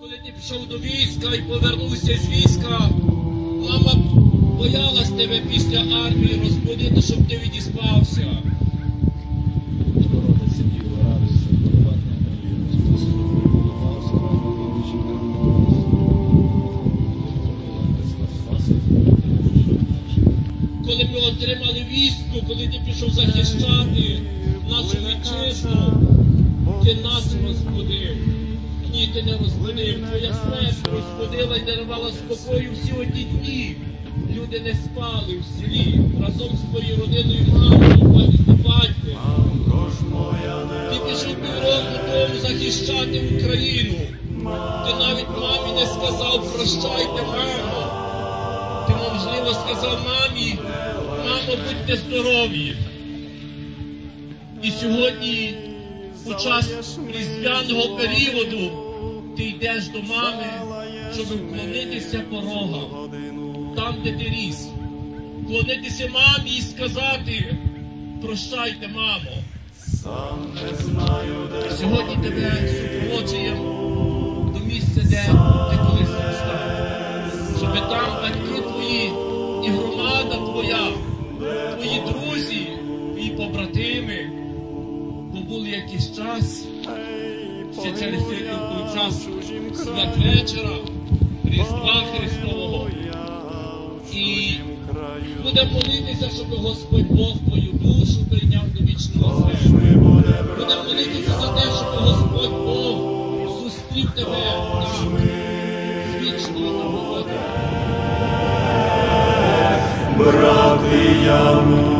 Коли ти пішов до війська і повернувся з війська, мама боялась тебе після армії розбудити, щоб ти відіспався. Коли ми отримали вістку, коли ти пішов захищати нашу вітчизну, ти нас розбудив. Ні, ти не розбудив. Твоя смерть розбудила і дарувала спокою всі одні дні. Люди не спали в селі разом з твоєю родиною мамою, батьком. Ти пішов півроку тому захищати Україну. Ти навіть мамі не сказав прощайте, мамо. Ти, можливо, сказав мамі, мамо, будьте здорові. І сьогодні, у час різдвяного періоду, ти йдеш до мами, щоб вклонитися порогам, там, де ти ріс. Вклонитися мамі і сказати, прощайте, мамо. І сьогодні тебе супроводжуємо до місця, де ти колись зростав. Щоб там батьки твої і громада твоя, твої друзі, твої побратими побули якийсь час, ще через цей час святвечора, Різдва Христового. І будемо молитися, щоб Господь Бог твою душу прийняв до вічного світу. Будемо молитися за те, щоб Господь Бог зустрів тебе там, з вічною нагородою. Ей,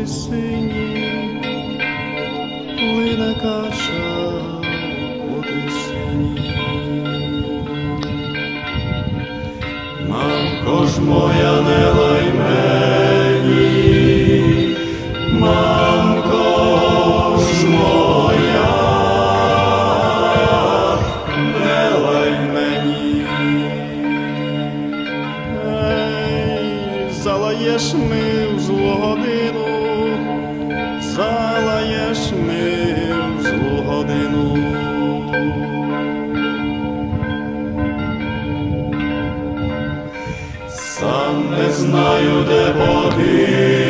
по залаєш ми в злу годину. Сам не знаю, де погину,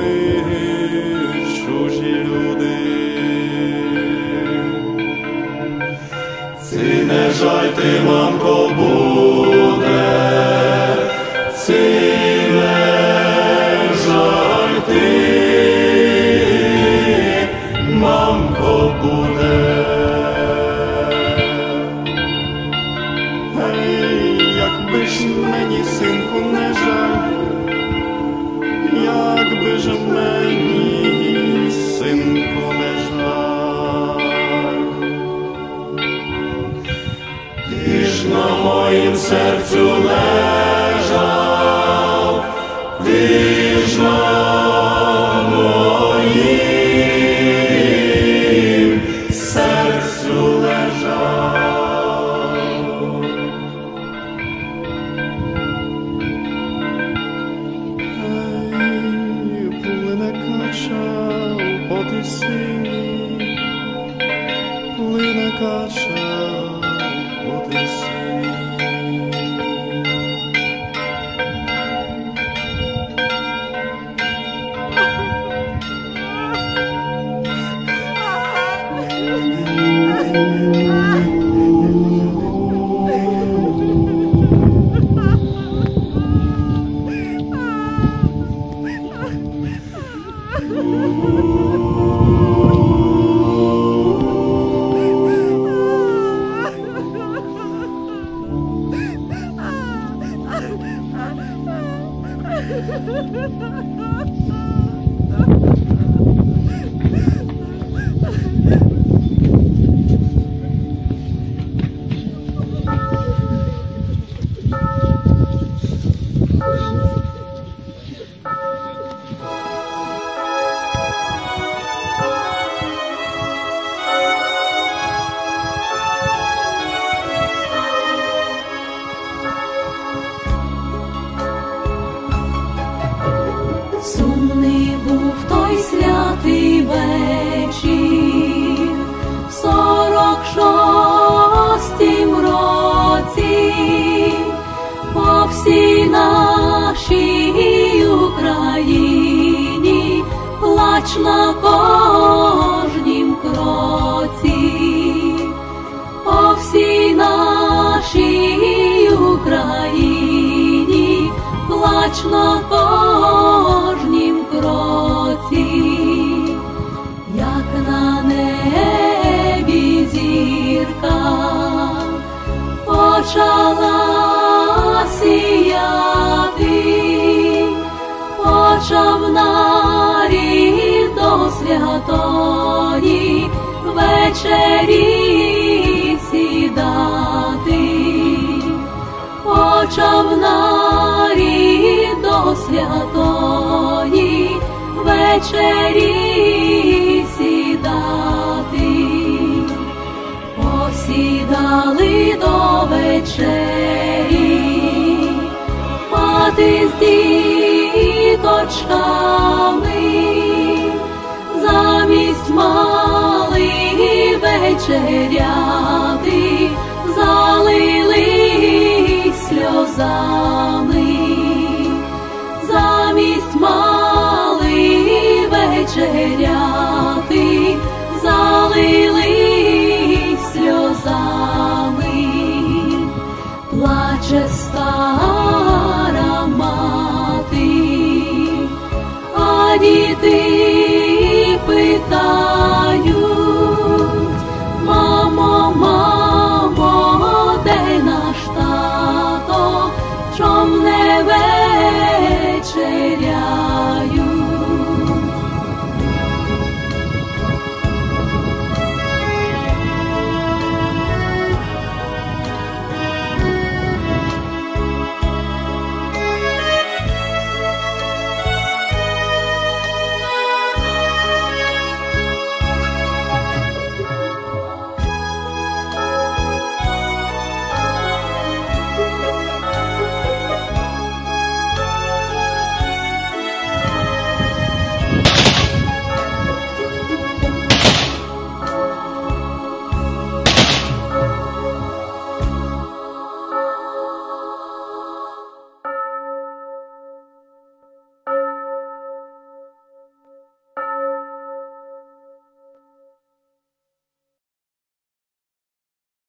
Ці не серцю плач на кожнім кроці, по всій нашій Україні плач на кожнім кроці, як на небі зірка почала сіяти, святої вечері сідати. Почав нарід до святої вечері сідати, посідали до вечері, мати з діточками, мали вечеряти, залили сльозами, замість мали вечеряти, залили сльозами, плаче став.